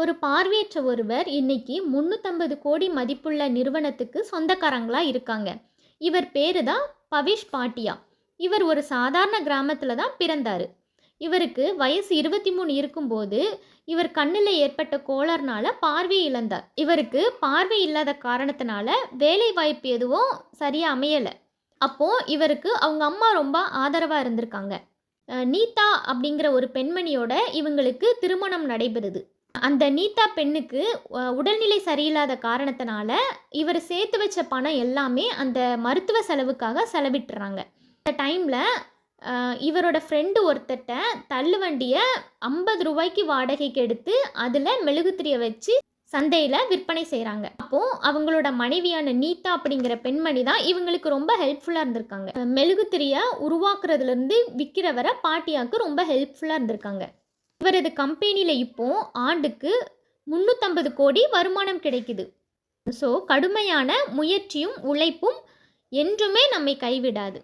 ஒரு பார்வையற்ற ஒருவர் இன்னைக்கு முந்நூற்றம்பது கோடி மதிப்புள்ள நிறுவனத்துக்கு சொந்தக்காரங்களாக இருக்காங்க. இவர் பேரு தான் பவிஷ் பாட்டியா. இவர் ஒரு சாதாரண கிராமத்தில் தான் பிறந்தார். இவருக்கு வயசு இருபத்தி மூணு இருக்கும்போது இவர் கண்ணில் ஏற்பட்ட கோளாறுனால பார்வையை இழந்தார். இவருக்கு பார்வை இல்லாத காரணத்தினால வேலை வாய்ப்பு எதுவும் சரியாக அமையலை. அப்போது இவருக்கு அவங்க அம்மா ரொம்ப ஆதரவாக இருந்திருக்காங்க. நீதா அப்படிங்கிற ஒரு பெண்மணியோட இவங்களுக்கு திருமணம் நடைபெறுது. அந்த நீதா பெண்ணுக்கு உடல்நிலை சரியில்லாத காரணத்தினால இவர் சேர்த்து வச்ச பணம் எல்லாமே அந்த மருத்துவ செலவுக்காக செலவிட்டுறாங்க. அந்த டைமில் இவரோட ஃப்ரெண்டு ஒருத்தட்ட தள்ளுவண்டியை ஐம்பது ரூபாய்க்கு வாடகைக்கு எடுத்து அதில் மெழுகுத்திரியை வச்சு சந்தையில் விற்பனை செய்கிறாங்க அப்போது அவங்களோட மனைவியான நீதா அப்படிங்கிற பெண்மணி தான் இவங்களுக்கு ரொம்ப ஹெல்ப்ஃபுல்லாக இருந்திருக்காங்க. மெழுகுத்திரியை உருவாக்குறதுலேருந்து விற்கிற வரை பாட்டியாவுக்கு ரொம்ப ஹெல்ப்ஃபுல்லாக இருந்திருக்காங்க. இவரது கம்பெனியில் இப்போ ஆண்டுக்கு முந்நூற்றம்பது கோடி வருமானம் கிடைக்குது. ஸோ கடுமையான முயற்சியும் உழைப்பும் என்றுமே நம்மை கைவிடாது.